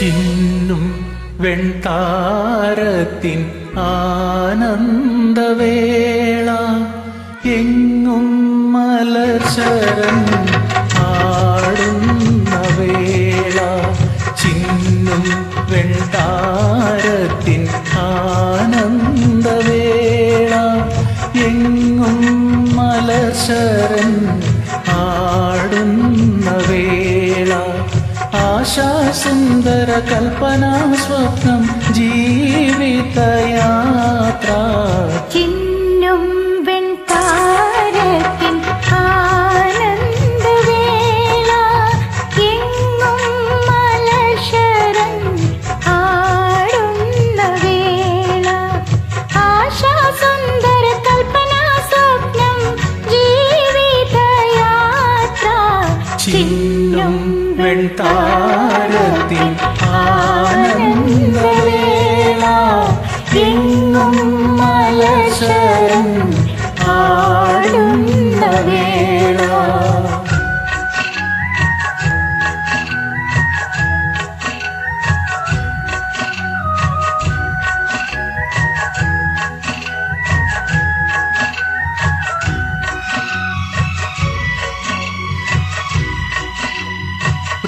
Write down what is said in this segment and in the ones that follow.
ചിന്നും വെൺതാരത്തിൻ ആനന്ദവേള. എങ്ങും മലശരം ആടുന്ന വേള. ചിന്നും വെൺതാരത്തിൻ ആനന്ദവേള. എങ്ങും മലശരൻ ആശാസുന്ദര കൽപ്പന സ്വപ്നം ജീവിതയാത്ര. ചിന്നും വെൺതാരത്തിൻ ആനന്ദവേള എങ്ങും വേള. ആശാസുന്ദര കൽപ്പന സ്വപ്നം ജീവിതയാത്ര. വെൺതാരത്തിൻ ആനന്ദവേള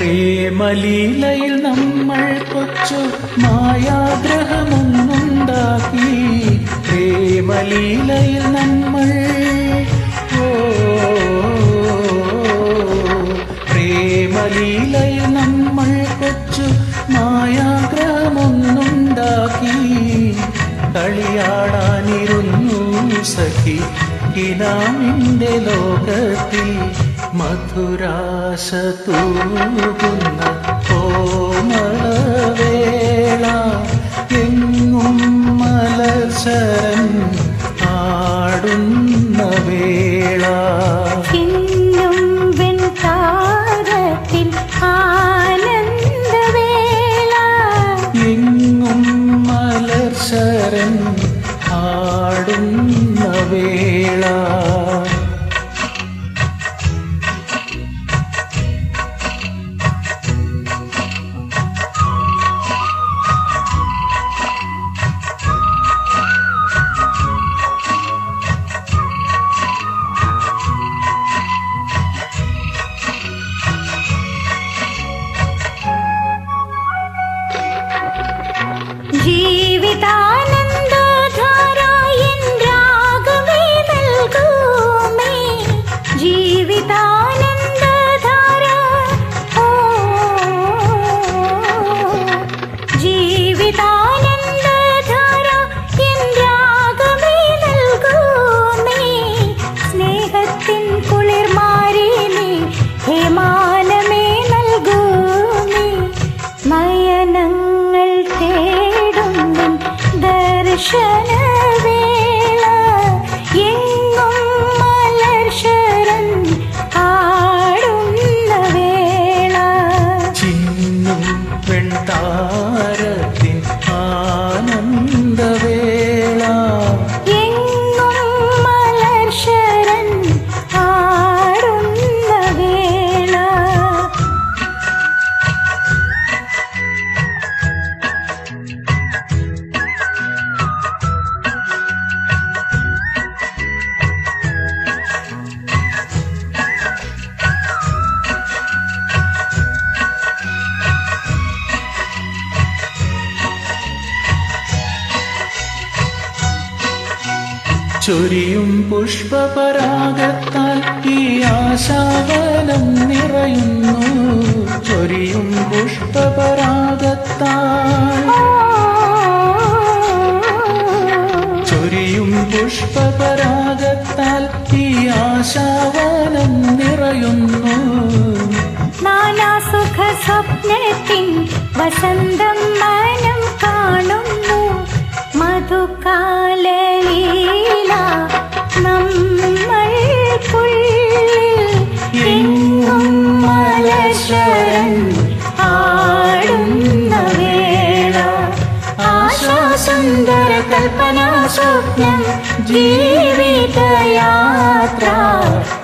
പ്രേമലീലയിൽ നമ്മൾ കൊച്ചു മായാഗ്രഹമൊന്നുണ്ടാക്കി. പ്രേമലീലയിൽ നമ്മൾ ഓ പ്രേമലീലയിൽ നമ്മൾ കൊച്ചു മായാഗ്രഹമൊന്നുണ്ടാക്കി. കളിയാടാനിരുന്നു സഖി ഇതാമിന്റെ ലോകത്തിൽ മധുരാശ തൂകുന്ന കോമളവേള എങ്ങും മലശരൻ ആടുന്ന വേള. ചൊരിയും പുഷ്പപരാഗത്താൽ ഈ ആശാവനം നിറയുന്നു. ചൊരിയും പുഷ്പപരാഗത്താൽ. ചൊരിയും പുഷ്പപരാഗത്താൽ ഈ ആശാവനം നിറയുന്നു. നാനാസുഖ സ്വപ്നത്തിൻ വസന്തം മനം കാണുന്നു. ആശാസുന്ദര കൽപ്പനാ സ്വപ്നം ജീവിതയാത്ര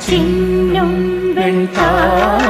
ചിന്നും വെൺതാരത്തിൻ